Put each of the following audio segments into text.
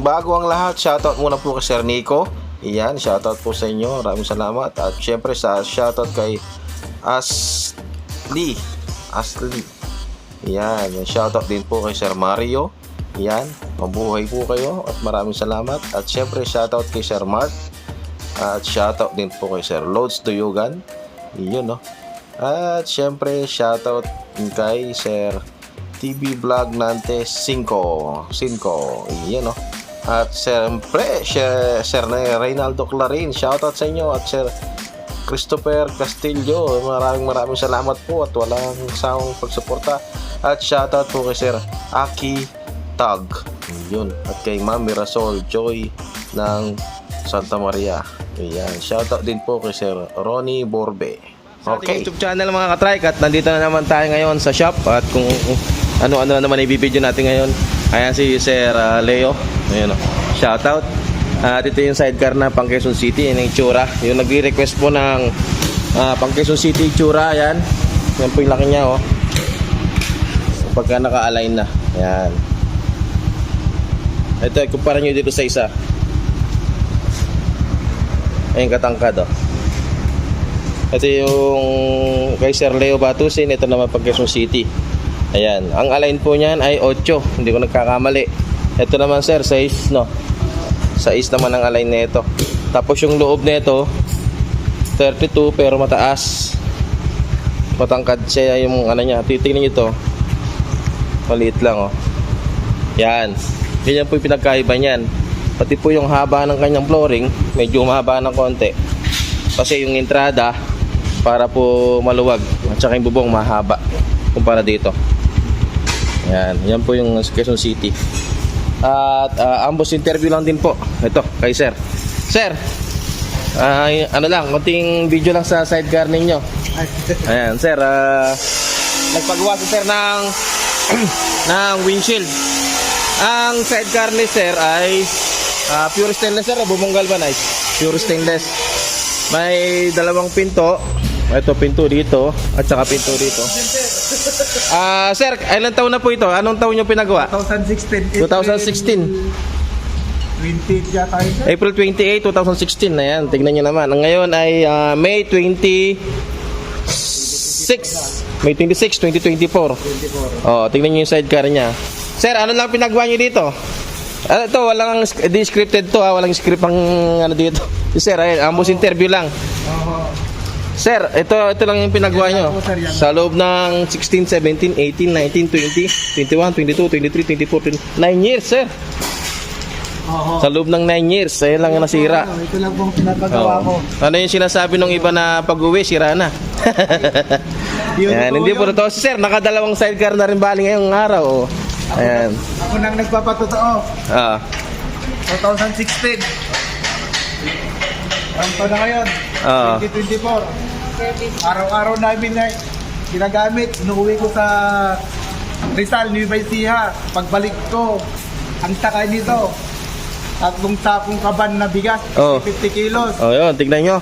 Bago ang lahat, shoutout muna po kay Sir Nico. Iyan, shoutout po sa inyo. Maraming salamat. At syempre sa shoutout kay Asli. Asli. Iyan, shoutout din po kay Sir Mario. Iyan, mabuhay po kayo at maraming salamat. At syempre shoutout kay Sir Mark. At shoutout din po kay Sir Loads Tuyugan. Iyon, no? At syempre shoutout din kay Sir TV Vlog Nante 5. 5. Iyan, no? At syempre, Sir, Sir Reynaldo Clarin. Shoutout sa inyo. At Sir Christopher Castillo. Maraming maraming salamat po at walang sawang pagsuporta. At shoutout po kay Sir Aki Tag. Yun. At kay Ma'am Mirasol Joy ng Santa Maria. Ayan. Shoutout din po kay Sir Ronnie Borbe. Okay. YouTube channel mga katrike at nandito na naman tayo ngayon sa shop at kung ano-ano na naman ibibideo natin ngayon. Ayan si Sir uh, Leo. Ayan o. Shoutout. At ito yung sidecar na pang Quezon City. Yan yung itsura. Yung nagre-request po ng uh, pang Quezon City itsura. Ayan. Yan po yung laki niya oh. Pagka naka-align na. Ayan. Ito, kumpara nyo dito sa isa. Ayun katangkad oh. Ito yung kay Sir Leo Batusin. Ito naman pag Quezon City. Ayan. Ang align po niyan ay 8. Hindi ko nagkakamali. Ito naman sir, 6 no. 6 naman ang align nito. Tapos yung loob nito 32 pero mataas. Matangkad siya yung ano niya. Titingnan niyo to. Maliit lang oh. Yan. Ganyan po yung pinagkaiba niyan. Pati po yung haba ng kanyang flooring, medyo mahaba ng konti. Kasi yung entrada para po maluwag at saka yung bubong mahaba kumpara dito. Yan, yan po yung Quezon City. At uh, ambos interview lang din po. Ito, kay Sir. Sir, ay ano lang, konting video lang sa sidecar ninyo. Ayan, Sir, ah, nagpagawa si Sir ng ng windshield. Ang sidecar ni Sir ay ah, pure stainless Sir, bumunggal ba nice? Pure stainless. May dalawang pinto. Ito pinto dito at saka pinto dito. Ah, sir, ilang taon na po ito? Anong taon niyo pinagawa? 2016. 2016. 20 yata yun, sir. April 28, 2016 na yan. Tignan niyo naman. Ang ngayon ay ah, May 26. May 26, 2024. 24. Oh, tignan niyo yung sidecar niya. Sir, ano lang pinagawa niyo dito? Ano to, walang di scripted to ha, walang script ang ano dito. Si Sir, ay ambos interview lang. Oo. Sir, ito ito lang yung pinagawa nyo. Sa loob ng 16, 17, 18, 19, 20, 21, 22, 23, 24, 9 years, sir. Sa loob ng 9 years, ayun lang yung nasira. Ito lang pong pinapagawa ko. Ano yung sinasabi ng iba na pag-uwi, sira na. Yan, hindi po totoo. Sir, nakadalawang sidecar na rin bali ngayong araw. Oh. Ayan. Ako nang nagpapatotoo. Ah. 2016. Ang pa na ngayon. Oo. 2024. Araw-araw namin na ginagamit. Inuwi ko sa Rizal, Nueva Ecija. Pagbalik ko, ang takay nito. Tatlong sakong kaban na bigas, Oo. 50 kilos. Oh, yun, tignan nyo.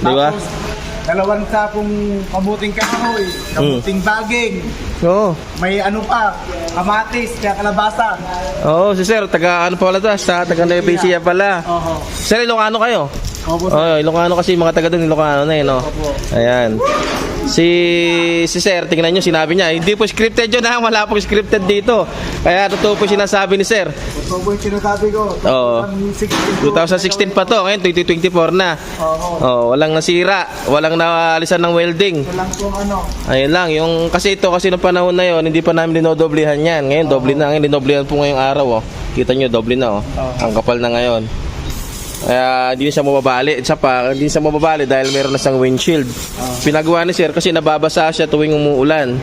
Di ba? Tapos, dalawang sakong kamuting kahoy, kamuting baging, Oo. may ano pa, kamatis, kaya kalabasa. Oo, si Sir, taga ano pala to? Sa taga Nueva Ecija pala. Oho. Sir, Ilocano kayo? Opo, Oh, Ilocano kasi mga taga doon Ilocano na eh, no. Opo. Ayan. Si si Sir, tingnan niyo sinabi niya, hindi po scripted 'yun ha, wala po scripted dito. Kaya totoo po sinasabi ni Sir. Ito po yung sinasabi ko. Oo. 2016 2016 pa to, ngayon 2024 na. Oo. Oh, walang nasira, walang naalisan ng welding. Ito lang po ano. Ayun lang, yung kasi ito kasi noong panahon na 'yon, hindi pa namin dinodoblehan 'yan. Ngayon doble na, ngayon dinoblehan po ngayong araw oh. Kita niyo doble na oh. Ang kapal na ngayon. Kaya hindi na siya mababali. Isa pa, hindi siya mababali dahil meron na siyang windshield. Pinagawa ni sir kasi nababasa siya tuwing umuulan.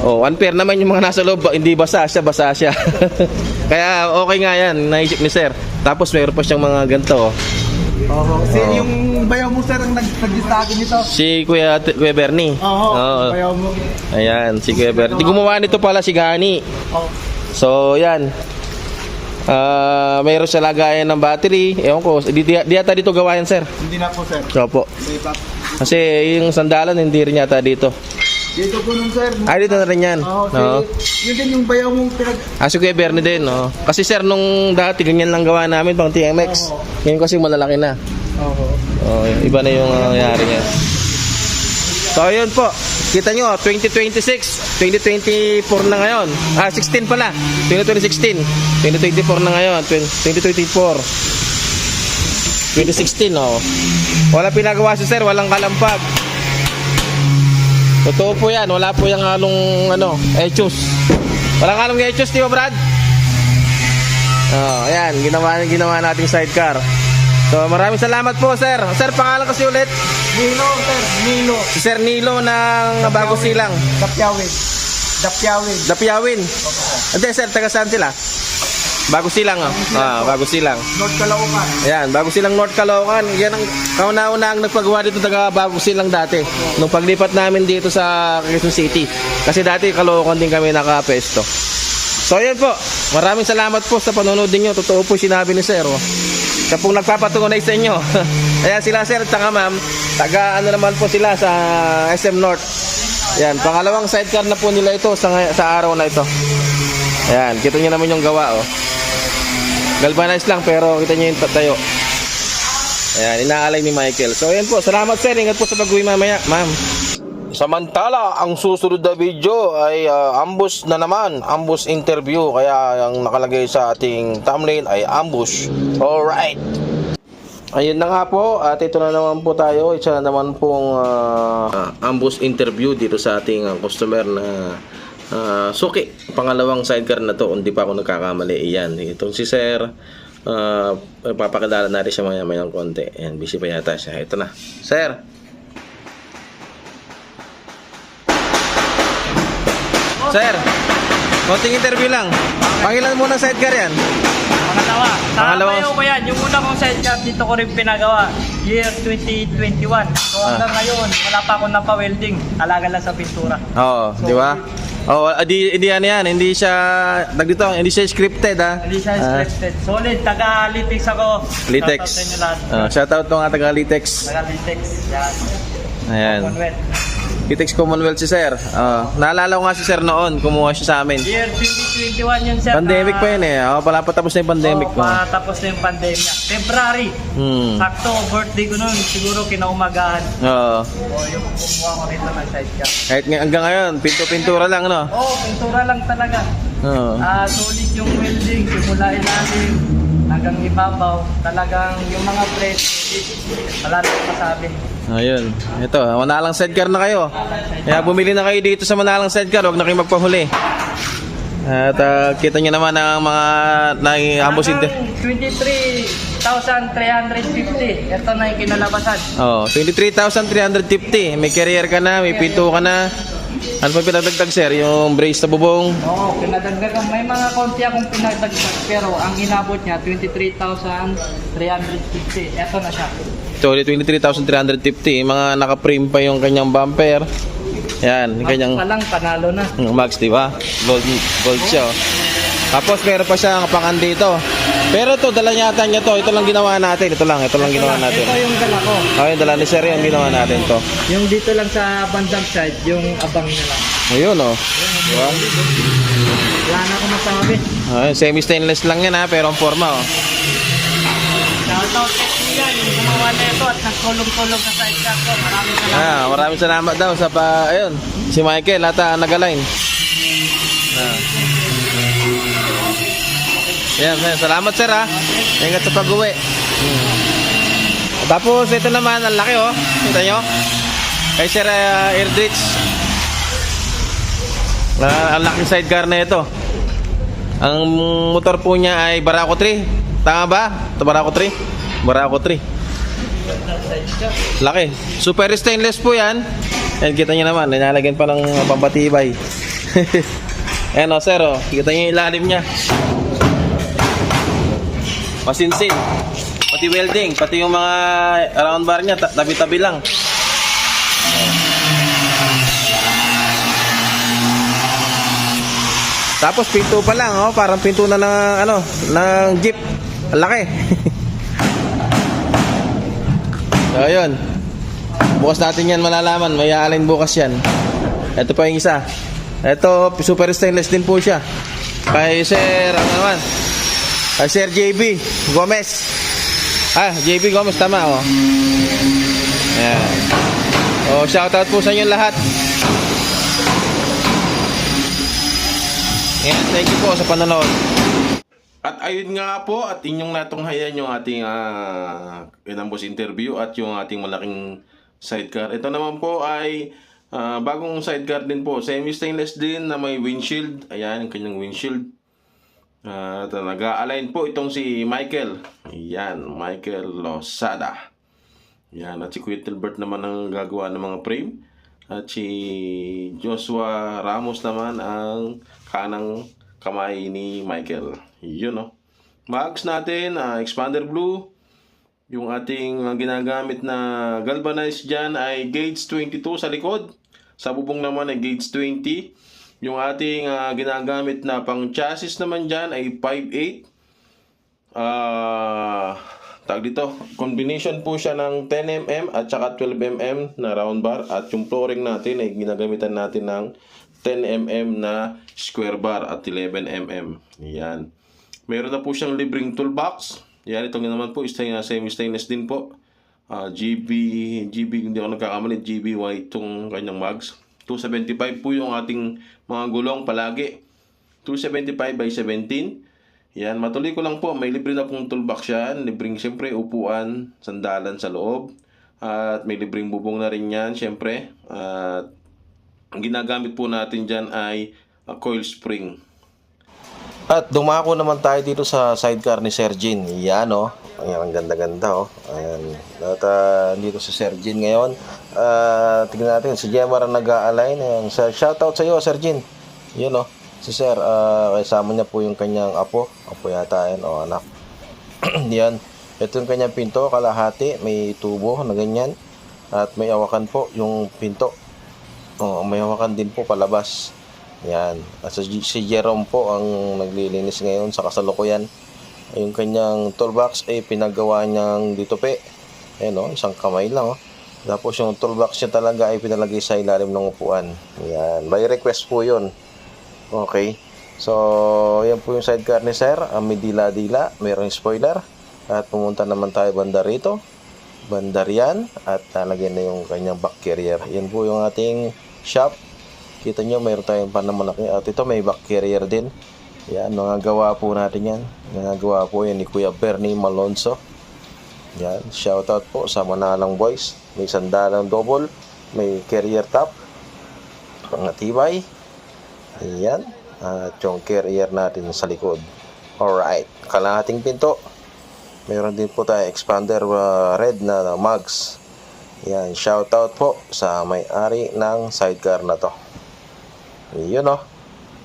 Oh, unfair naman yung mga nasa loob, hindi basa siya, basa siya. Kaya okay nga yan, naisip ni sir. Tapos meron pa siyang mga ganito. oh. Oo. Si, Oo. yung bayaw mo sir ang sa akin nito. Si Kuya, Kuya Bernie. Oo. Oo. Bayaw mo. Ayan, si Kuya Bernie. Gumawa nito pala si Gani. Oo. So, yan. Ah, mayroon siya lagayan ng battery. Ewan ko, di, di, di yata dito gawa yan, sir. Hindi na po sir. Opo. Kasi yung sandalan, hindi rin yata dito. Dito po nun, sir. Ah, dito na rin yan. Oo, No? yun din yung bayaw mong pinag... Ah, si Kuya Bernie din, no? Kasi sir, nung dati, ganyan lang gawa namin pang TMX. Oo. Ngayon kasi malalaki na. Oo. Oh, iba na yung uh, nangyari ngayon. So, ayun po. Kita nyo, 2026, 2024 na ngayon. Ah, 16 pala. 2016. 2024 na ngayon. 2024. 2016, oh. Wala pinagawa si sir, walang kalampag. Totoo po yan, wala po yung halong ano, echos. Walang halong echos, di ba Brad? Oh, ayan, ginawa, ginawa nating sidecar. So, maraming salamat po, sir. Sir, pangalan kasi ulit? Nilo, sir. Nilo. Si Sir Nilo ng Bago Silang. Dapyawin. Dapyawin. Dapiawin. Hindi, sir, taga saan sila? Bago Silang, oh. Ah, Bago Silang. North Caloocan. Ayan, Bago Silang North Caloocan. Yan ang kauna-una ang nagpagawa dito taga Bago Silang dati. Nung paglipat namin dito sa Quezon City. Kasi dati Caloocan din kami nakapesto. So, ayan po. Maraming salamat po sa panonood ninyo. Totoo po sinabi ni Sir. Oh. Siya pong nagpapatunay sa inyo. Ayan sila Sir at saka Ma'am. Taga ano naman po sila sa SM North. Ayan, pangalawang sidecar na po nila ito sa, sa araw na ito. Ayan, kita nyo naman yung gawa oh. Galvanized lang pero kita nyo yung tayo. Ayan, inaalay ni Michael. So ayan po, salamat sir. Ingat po sa pag-uwi mamaya, ma'am. Samantala, ang susunod na video ay ah, ambush na naman, ambush interview. Kaya ang nakalagay sa ating thumbnail ay ambush. Alright. Ayun na nga po, at ito na naman po tayo. Isa na naman pong ah, ambush interview dito sa ating ah, customer na ah, suki. Pangalawang sidecar na to, hindi pa ako nagkakamali. Iyan, itong si Sir. Uh, papakilala natin siya maya maya ng konti. Ayan, busy pa yata siya. Ito na. Sir, Sir, konting interview lang. Pangilan mo ng sidecar yan? Pangalawa. Pangalawa. Pangalawa. ko yan. Yung una kong sidecar dito ko rin pinagawa. Year 2021. So Ah. hanggang ngayon, wala pa akong napa-welding. Alaga lang sa pintura. Oo, di ba? Oh, di, di ano yan, hindi siya, tag dito, hindi siya scripted ha. Hindi siya Ah, scripted. Solid. Taga-Litex ako. Litex. Shoutout sa inyo lahat. Ah, to nga taga Litex. Taga-Litex. Yan. Ayan. Commonwealth. Litex Commonwealth si Sir. Ah, naalala ko nga si Sir noon, kumuha siya sa amin. Year 2021 yun, sir. Pandemic na- pa yun eh. Oh, pala patapos na yung pandemic ko. patapos na yung pandemya. February. Hmm. Sakto, birthday ko nun. Siguro kinaumagahan. Oo. O, yung kumuha ko rito ng sidecar. Kahit nga- hanggang ngayon, pinto-pintura lang, no? Oo, oh, pintura lang talaga. Oo. Ah, solid yung welding, simula ilalim hanggang ibabaw. Talagang yung mga press, wala na masabi. Ayun. Ito, manalang sidecar na kayo. Kaya bumili na kayo dito sa manalang sidecar, huwag na kayo magpahuli. At ah, kita nyo naman ang mga inter. Hanggang 23,350. Ito na yung kinalabasan. Oh, 23,350. May career ka na, may pinto ka na. Ano pa pinadagdag sir? Yung brace sa bubong. Oo, pinadagdagan. May mga konti akong pinadagdag pero ang inabot niya 23,350. Ito na siya. So, 23,350. Mga naka-frame pa yung kanyang bumper. Yan, yung kanyang Pa lang, panalo na. Mm, Max, di ba? Gold, gold siya. oh. Tapos meron pa siya kapangan dito. Pero to dala yata niya to. Ito lang ginawa natin. Ito lang, ito lang ginawa natin. Ito yung dala ko. Okay, dala ni Sir yung ginawa natin to. Yung dito lang sa bandang side, yung abang niya lang. Ayun oh. Di ba? Wala na akong masabi. Ayun, semi-stainless lang yan ha, pero ang forma oh. Shoutout kay Kuya, yung gumawa na at nagkulong-kulong sa sidecar ko. Maraming salamat. Ah, maraming salamat daw sa pa, ayun, si Michael ata nag-align. Ah. Yan, yan, salamat sir ha. Ingat sa pag-uwi. Hmm. Tapos ito naman, ang laki oh. Kita nyo? Kay Sir uh. Ah, ang laking sidecar na ito. Ang motor po niya ay Barako 3. Tama ba? Ito Barako 3? Barako 3. Laki. Super stainless po yan. Yan, kita nyo naman. Nilalagyan pa ng pampatibay. Ayan o, sir. O. Kita nyo ilalim niya. Masinsin. Pati welding. Pati yung mga round bar niya. ta- Tabi-tabi lang. Tapos pinto pa lang, oh, parang pinto na ng ano, ng jeep. Ang laki. so, ayun. Bukas natin yan malalaman, may aalin bukas yan. Ito pa yung isa. Ito, super stainless din po siya. Kay Sir, ano naman? Kay Sir JB Gomez. Ah, JB Gomez, tama oh. Ayan. Oh, shoutout po sa inyo lahat. Ayan, thank you po sa panonood. At ayun nga po, at inyong natunghayan yung ating uh, inambos interview at yung ating malaking sidecar. Ito naman po ay ah, bagong sidecar din po. Semi-stainless din na may windshield. Ayan, yung kanyang windshield. Uh, nag-align po itong si Michael. Ayan, Michael Losada. Yan, at si Kuya naman ang gagawa ng mga frame. At si Joshua Ramos naman ang kanang kamay ni Michael. Yun, no? Mags natin, ah, expander blue. Yung ating ah, ginagamit na galvanized dyan ay gauge 22 sa likod. Sa bubong naman ay gauge 20. Yung ating ah, ginagamit na pang chassis naman dyan ay 5.8. Ah, tag dito, combination po siya ng 10mm at saka 12mm na round bar at yung flooring natin ay ginagamitan natin ng 10mm na square bar at 11mm. Yan. Meron na po siyang libreng toolbox. Yan, ito naman po is semi-stainless din po. Ah, GB, GB, hindi ako nagkakamali, GB white itong kanyang mags. 275 po yung ating mga gulong palagi. 275 by 17. Yan, matuloy ko lang po, may libre na pong toolbox yan. Libreng siyempre upuan, sandalan sa loob. At may libreng bubong na rin yan, siyempre. At ang ginagamit po natin dyan ay a coil spring. At dumako naman tayo dito sa sidecar ni Sir Jin. Yan oh. Ayan, ang ganda-ganda oh. Ayan. At ah, dito si Sir Jin ngayon. Ah, tingnan natin, si Gemma ang nag-a-align. Ayan. Sir, shoutout sa iyo, Sir Jin. Yun oh. Si Sir, ah, kasama niya po yung kanyang apo. Apo yata yan, o anak. yan. Ito yung kanyang pinto, kalahati. May tubo na ganyan. At may awakan po yung pinto. Oh, may hawakan din po palabas. Yan. At si, si Jerome po ang naglilinis ngayon sa kasalukuyan. Yung kanyang toolbox ay pinagawa niyang dito pe. Ayan o, isang kamay lang o. Tapos yung toolbox niya talaga ay pinalagay sa ilalim ng upuan. Yan. By request po yun. Okay. So, yan po yung sidecar ni Sir. Ang may dila-dila. Mayroong spoiler. At pumunta naman tayo banda rito. Bandar yan. At nalagyan na yung kanyang back carrier. Yan po yung ating shop. Kita nyo, mayroon tayong panamalaki. At ito may back carrier din. Yan, nangagawa po natin yan. Nangagawa po yan ni Kuya Bernie Malonzo. Yan, shoutout po sa Manalang Boys. May sandalang double. May carrier top. Pangatibay. Ayan. At yung carrier natin sa likod. Alright. Kalahating pinto. Meron din po tayo expander uh, red na mugs. Yan, shoutout po sa may-ari ng sidecar na to. Yun oh.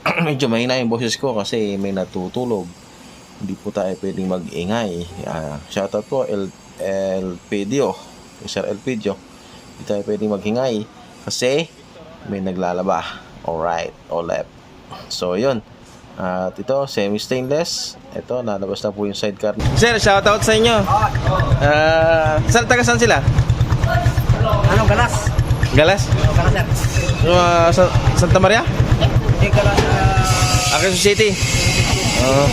Medyo mahina yung boses ko kasi may natutulog. Hindi po tayo pwedeng mag-ingay. Uh, shoutout po El Elpidio. Sir Elpidio. Hindi tayo pwedeng maghingay kasi may naglalaba. Alright, OLEP. So, yun. At ito, semi-stainless. Ito, nalabas na po yung sidecar. Sir, shoutout sa inyo. Uh, saan, taga saan sila? Ano, galas? Galas? Galas, sir. Uh, sa, Santa Maria? Hindi galas uh, Quezon City. Oo.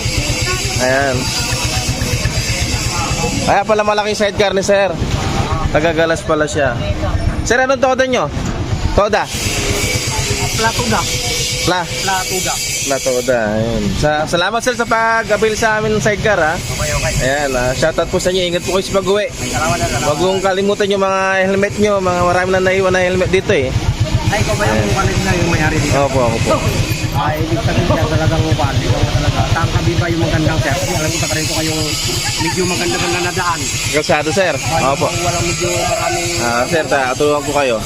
ayan. Kaya pala malaking sidecar ni sir. Tagagalas pala siya. Sir, anong toda nyo? Toda? Platuga. Pla. Platuga. Pla toda. Ayun. Sa, salamat sir sa pag-avail sa amin ng sidecar ha. Okay, okay. Ayan, ah, shoutout po sa inyo. Ingat po kayo sa pag-uwi. Salamat Huwag mong kalimutan yung mga helmet nyo. Mga marami na naiwan na helmet dito eh. Ay, ikaw ba yung kalit na yung mayari dito? Opo, ako po. Ay, ibig sabihin siya talagang upan. Ikaw na talaga. Tangkabi ba yung magandang sir? Kasi alam ko sa karin ko kayong medyo maganda na nadaan. Kalsado sir. Opo. Kung walang medyo maraming... Ah, sir, tulungan ko kayo.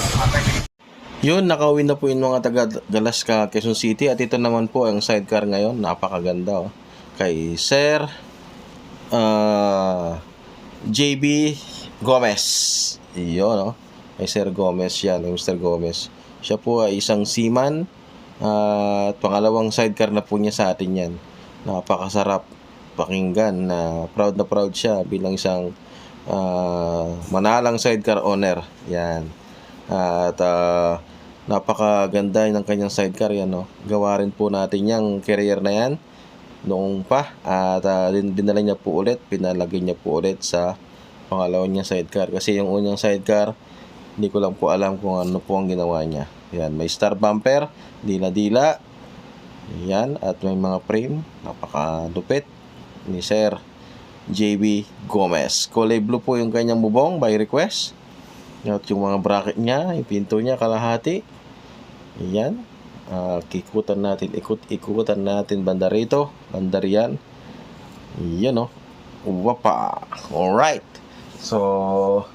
Yun, nakauwi na po yung mga taga Galaska, Quezon City at ito naman po ang sidecar ngayon. Napakaganda oh. Kay Sir ah, JB Gomez. Iyon, oh. Kay Sir Gomez yan, kay Mr. Gomez. Siya po ay isang seaman ah, at pangalawang sidecar na po niya sa atin yan. Napakasarap pakinggan na proud na proud siya bilang isang ah, manalang sidecar owner. Yan. At ah, Napakaganda ng kanyang sidecar yan, no? Gawa rin po natin yung carrier na yan noong pa at din dinala niya po ulit, pinalagay niya po ulit sa pangalawa niya sidecar kasi yung unang sidecar hindi ko lang po alam kung ano po ang ginawa niya. Yan, may star bumper, dila-dila. Yan, at may mga frame, napakalupit ni Sir JB Gomez. Kulay blue po yung kanyang bubong by request. At yung mga bracket niya, yung pinto niya kalahati. Yan. Ah, kikutan natin, ikut-ikutan natin banda rito. Banda riyan. Yan o. Wapa. Alright. So,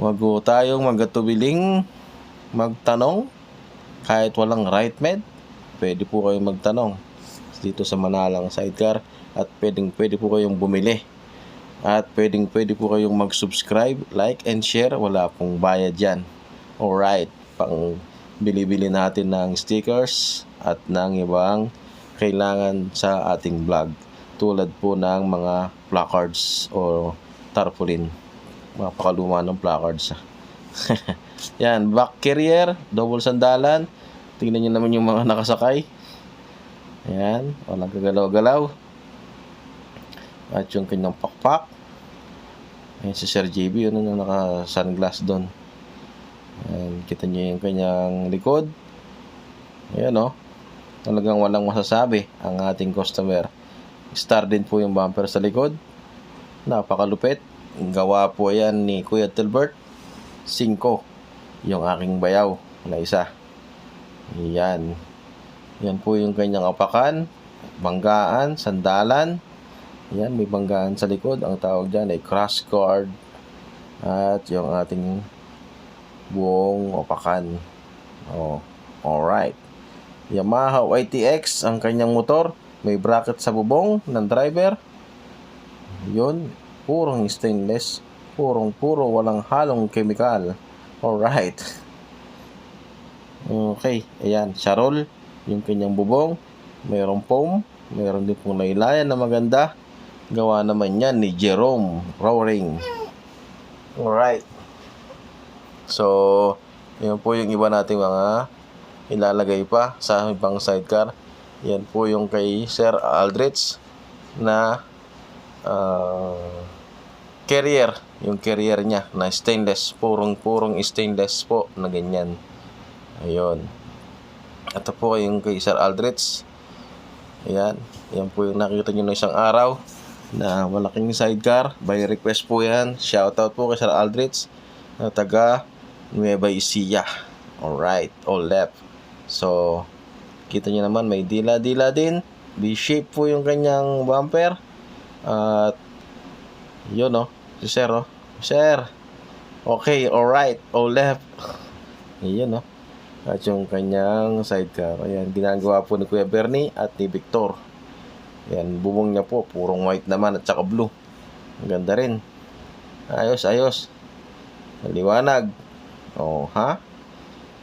wag tayong magatubiling magtanong kahit walang right med. Pwede po kayong magtanong dito sa Manalang Sidecar at pwedeng pwede po kayong bumili. At pwedeng pwede po kayong mag-subscribe, like, and share. Wala pong bayad yan. Alright. Pang bili-bili natin ng stickers at ng ibang kailangan sa ating vlog. Tulad po ng mga placards o tarpaulin. Mga pakaluma ng placards. yan, back carrier, double sandalan. Tingnan nyo naman yung mga nakasakay. Ayan, walang kagalaw-galaw. At yung kanyang pakpak. Ayan si Sir JB, yun yung naka-sunglass doon. Ayan, kita niyo yung kanyang likod. Ayan o. Talagang walang masasabi ang ating customer. Star din po yung bumper sa likod. Napakalupit. Gawa po yan ni Kuya Tilbert. 5. Yung aking bayaw na isa. Yan. Yan po yung kanyang apakan, banggaan, sandalan. Yan, may banggaan sa likod. Ang tawag dyan ay cross guard. At yung ating buong apakan. Oh, alright. Yamaha YTX ang kanyang motor. May bracket sa bubong ng driver. Yun, purong stainless. Purong puro, walang halong chemical. Alright. Okay, ayan, charol, yung kanyang bubong, mayroong foam, mayroon din pong laylayan na maganda. Gawa naman yan ni Jerome Rowring. Alright. So, yun po yung iba nating mga ilalagay pa sa ibang sidecar. Yan po yung kay Sir Aldrich na ah, carrier. Yung carrier niya na stainless. Purong-purong stainless po na ganyan. Ayun. Ito po yung kay Sir Aldrich. Ayan. Yan po yung nakita nyo na isang araw na malaking sidecar. By request po yan. Shoutout po kay Sir Aldrich na taga Nueva Ecija. Alright. All left. So, kita nyo naman may dila-dila din. V-shape po yung kanyang bumper. At, yun oh. Si Sir oh. Sir. Okay. Alright. All left. Yun oh. At yung kanyang sidecar. Ayan, ginagawa po ni Kuya Bernie at ni Victor. Ayan, bubong niya po, purong white naman at saka blue. Ang ganda rin. Ayos, ayos. Maliwanag. Oh, ha?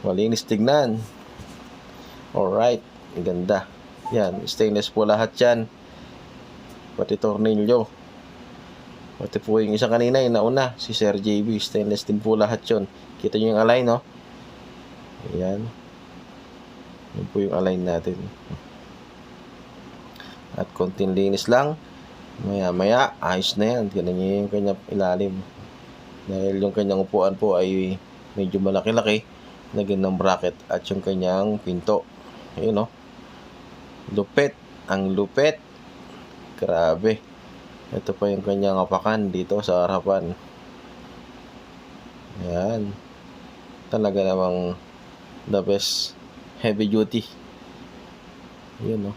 Malinis tignan. Alright, ang ganda. Yan, stainless po lahat yan. Pati tornilyo. Pati po yung isa kanina, yung nauna, si Sir JB, stainless din po lahat yon. Kita nyo yung align, no? Ayan. Yan po yung align natin. At konting linis lang. Maya maya, ayos na yan. Ganun niya yung kanyang ilalim. Dahil yung kanyang upuan po ay medyo malaki-laki. Lagyan ng bracket at yung kanyang pinto. Ayun no. Lupit. Ang lupit. Grabe. Ito pa yung kanyang apakan dito sa harapan. Yan. Talaga namang the best heavy duty. Yun no.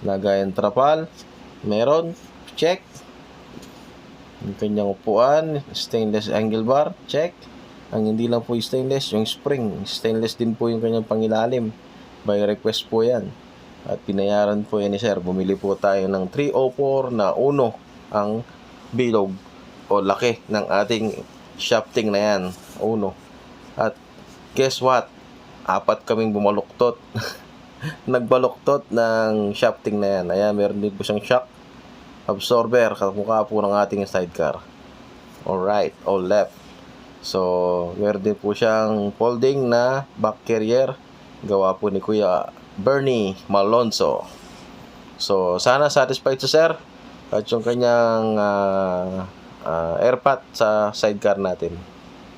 Lagayan trapal. Meron. Check. Yung kanyang upuan. Stainless angle bar. Check. Ang hindi lang po stainless, yung spring. Stainless din po yung kanyang pangilalim. By request po yan. At pinayaran po yan ni sir. Bumili po tayo ng 304 na uno ang bilog o laki ng ating shafting na yan. Uno. At guess what? Apat kaming bumaluktot. Nagbaluktot ng shafting na yan. Ayan, meron din po siyang shock absorber. Kamukha po ng ating sidecar. Alright, all left. So, meron din po siyang folding na back carrier. Gawa po ni Kuya Bernie Malonzo. So, sana satisfied to sir. At yung kanyang ah, ah, airpat sa sidecar natin.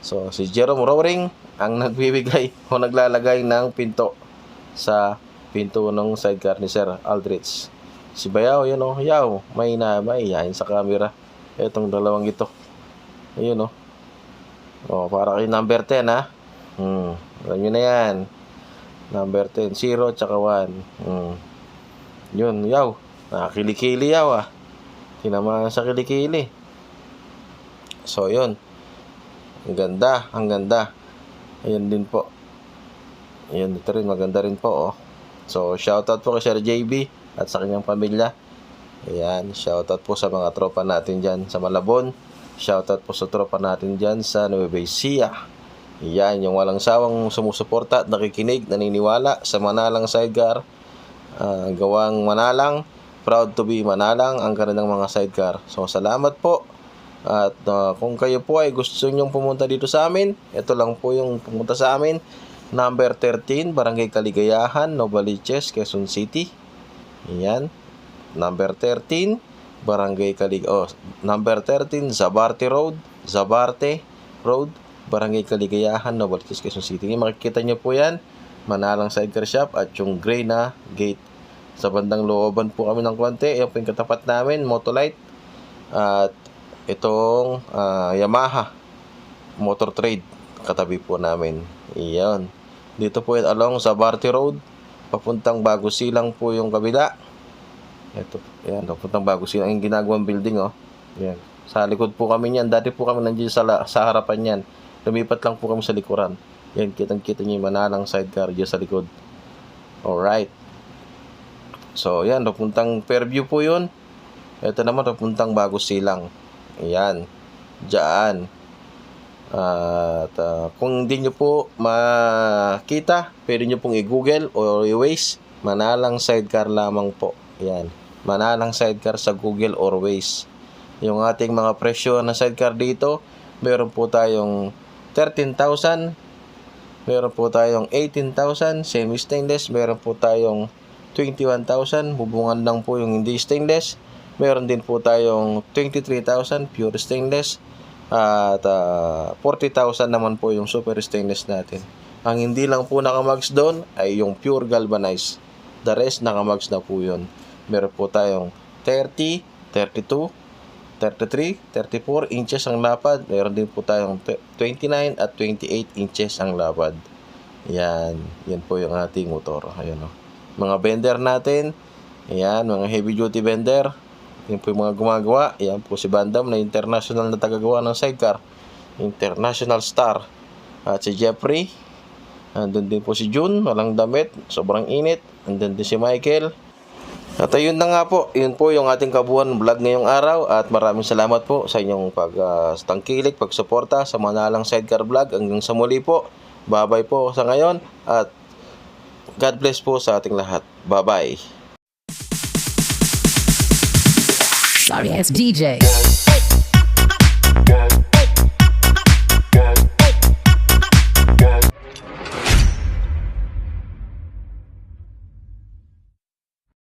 So, si Jerome Roaring ang nagbibigay o naglalagay ng pinto sa pinto ng sidecar ni Sir Aldrich. Si Bayaw, yun o, yaw, may na, may yain sa camera. Itong dalawang ito. Ayun o. O, para kay number 10 ha. Hmm, alam nyo na yan. Number 10, 0 tsaka 1. Hmm. Yun, yaw. Nakakilikili yaw ah. Tinamaan sa kilikili. So, yun. Ang ganda, ang ganda. Ayan din po. Ayan, dito rin, maganda rin po, oh. So, shoutout po kay Sir JB at sa kanyang pamilya. Ayan, shoutout po sa mga tropa natin dyan sa Malabon. Shoutout po sa tropa natin dyan sa Nueva Ecija. Ayan, yung walang sawang sumusuporta at nakikinig, naniniwala sa Manalang Sidecar. Ah, gawang Manalang. Proud to be Manalang ang kanilang mga sidecar. So, salamat po. At ah, kung kayo po ay gusto nyong pumunta dito sa amin, ito lang po yung pumunta sa amin. Number 13, Barangay Kaligayahan, Novaliches, Quezon City. Ayan. Number 13, Barangay Kalig oh, number 13, Zabarte Road, Zabarte Road, Barangay Kaligayahan, Novaliches, Quezon City. Makikita nyo po yan, Manalang Sidecar Shop at yung gray na gate. Sa bandang looban po kami ng konti, yung po yung katapat namin, Motolite. At itong ah, Yamaha Motor Trade katabi po namin. Iyon. Dito po yan along Zabarte Road. Papuntang Bago Silang po yung kabila. Ito, yan, papuntang Bago Silang yung ginagawang building, oh. Yan. Sa likod po kami niyan. Dati po kami nandiyan sa, sa harapan niyan. Lumipat lang po kami sa likuran. Yan, kitang-kita niyo yung manalang sidecar dyan sa likod. Alright. So, yan, papuntang Fairview po yun. Ito naman, papuntang Bago Silang. Ayan. Diyan. At ah, kung hindi nyo po makita, pwede nyo pong i-google o i-waze. Manalang sidecar lamang po. Ayan. Manalang sidecar sa Google or Waze. Yung ating mga presyo na sidecar dito, meron po tayong 13,000. Meron po tayong 18,000 semi-stainless. Meron po tayong 21,000. Hubungan lang po yung hindi stainless. Meron din po tayong 23,000 pure stainless. At ah, 40,000 naman po yung super stainless natin. Ang hindi lang po nakamags doon ay yung pure galvanized. The rest nakamags na po yun. Meron po tayong 30, 32, 33, 34 inches ang lapad. Meron din po tayong te- 29 at 28 inches ang lapad. Yan. Yan po yung ating motor. Ayan o. Mga bender natin. Ayan. Mga heavy duty bender. Yan po yung mga gumagawa. Yan po si Bandam na international na tagagawa ng sidecar. International star. At si Jeffrey. Andun din po si June. Walang damit. Sobrang init. Andun din si Michael. At ayun na nga po, yun po yung ating kabuuan vlog ngayong araw at maraming salamat po sa inyong pag uh, tangkilik, pagsuporta sa Manalang Sidecar Vlog. Hanggang sa muli po, bye-bye po sa ngayon at God bless po sa ating lahat. Bye-bye. Sorry, it's DJ.